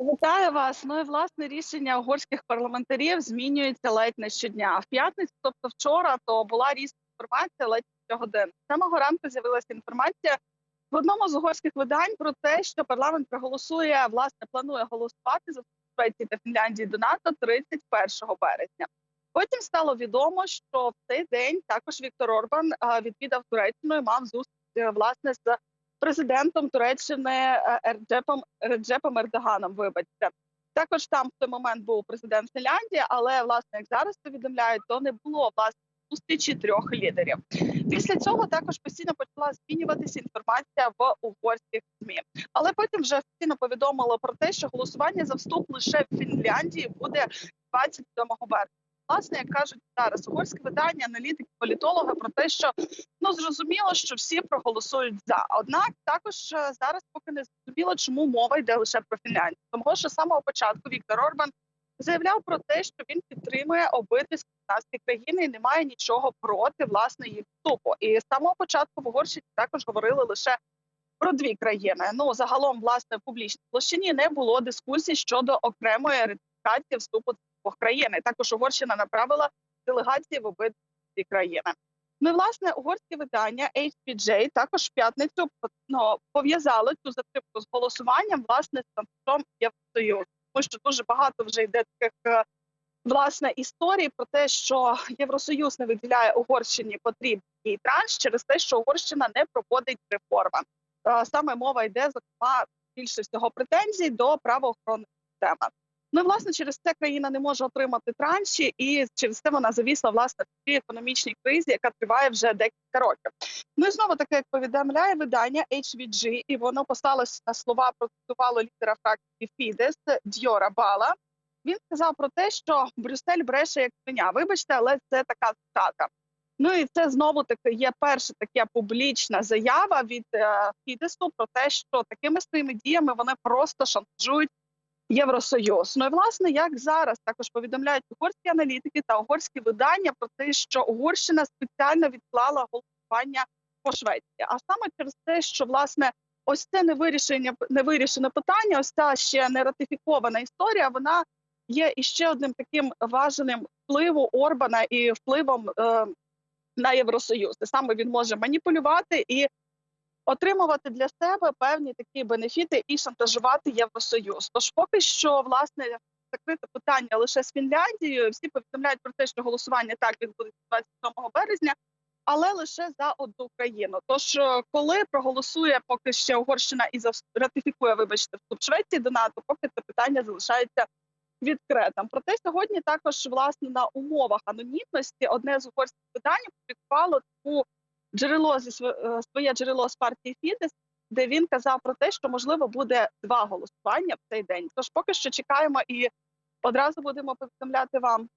Вітаю вас. Ну і власне рішення угорських парламентарів змінюється ледь не щодня. В п'ятницю, тобто вчора, то була різна інформація ледь щогодин. Самого ранку з'явилася інформація в одному з угорських видань про те, що парламент проголосує, власне, планує голосувати за Швеції та Фінляндії до НАТО 31 березня. Потім стало відомо, що в цей день також Віктор Орбан відвідав Туреччину і мав зустріч е, власне з президентом Туреччини Ерджепом Реджепом Ердоганом. Вибачте, також там в той момент був президент Фінляндії, але власне як зараз повідомляють, то не було власне зустрічі трьох лідерів. Після цього також постійно почала змінюватися інформація в угорських змі. Але потім вже офіційно повідомило про те, що голосування за вступ лише в Фінляндії буде 27 березня. Власне, як кажуть зараз, угорське видання, аналітики, політологи про те, що ну зрозуміло, що всі проголосують за. Однак також е, зараз поки не зрозуміло, чому мова йде лише про Фінляндію. Тому що з самого початку Віктор Орбан заявляв про те, що він підтримує обидві скандинавські країни і не має нічого проти власне їх вступу. І з самого початку в Угорщині також говорили лише про дві країни. Ну загалом, власне, в публічній площині не було дискусій щодо окремої ратифікації вступу двох країн. Також Угорщина направила делегації в обидві країни. Ну, і, власне, угорське видання HPJ також в п'ятницю ну, пов'язало цю затримку з голосуванням власне з статусом Євросоюзу. Тому що дуже багато вже йде таких е, власне історій про те, що Євросоюз не виділяє Угорщині потрібний транш через те, що Угорщина не проводить реформи. Е, Саме мова йде зокрема більше всього претензій до правоохоронної системи. Ну, власне, через це країна не може отримати транші, і через це вона завісла власне в цій економічній кризі, яка триває вже декілька років. Ну і знову таке, як повідомляє видання HVG, і воно послалось на слова процитувало лідера фракції Фідес Дьора Бала. Він сказав про те, що Брюссель бреше як свиня. Вибачте, але це така цитата. Ну і це знову таки є перша така публічна заява від Фідесу про те, що такими своїми діями вони просто шантажують Євросоюз. Ну і власне, як зараз також повідомляють угорські аналітики та угорські видання про те, що Угорщина спеціально відклала голосування по Швеції, а саме через те, що власне ось це невирішення невирішене питання, ось ця ще не ратифікована історія. Вона є іще одним таким важеним впливу Орбана і впливом е, на Євросоюз. І саме він може маніпулювати і отримувати для себе певні такі бенефіти і шантажувати Євросоюз. Тож поки що власне закрите питання лише з Фінляндією. Всі повідомляють про те, що голосування так відбудеться 27 березня, але лише за одну країну. Тож, е, коли проголосує поки ще Угорщина і ратифікує, вибачте, вступ Швеції до НАТО, поки це питання залишається. Відкритим проте сьогодні також власне на умовах анонімності одне з угорських видань публікувало таку джерело зі е, своє джерело з партії Фідес, де він казав про те, що можливо буде два голосування в цей день. Тож поки що чекаємо і одразу будемо повідомляти вам.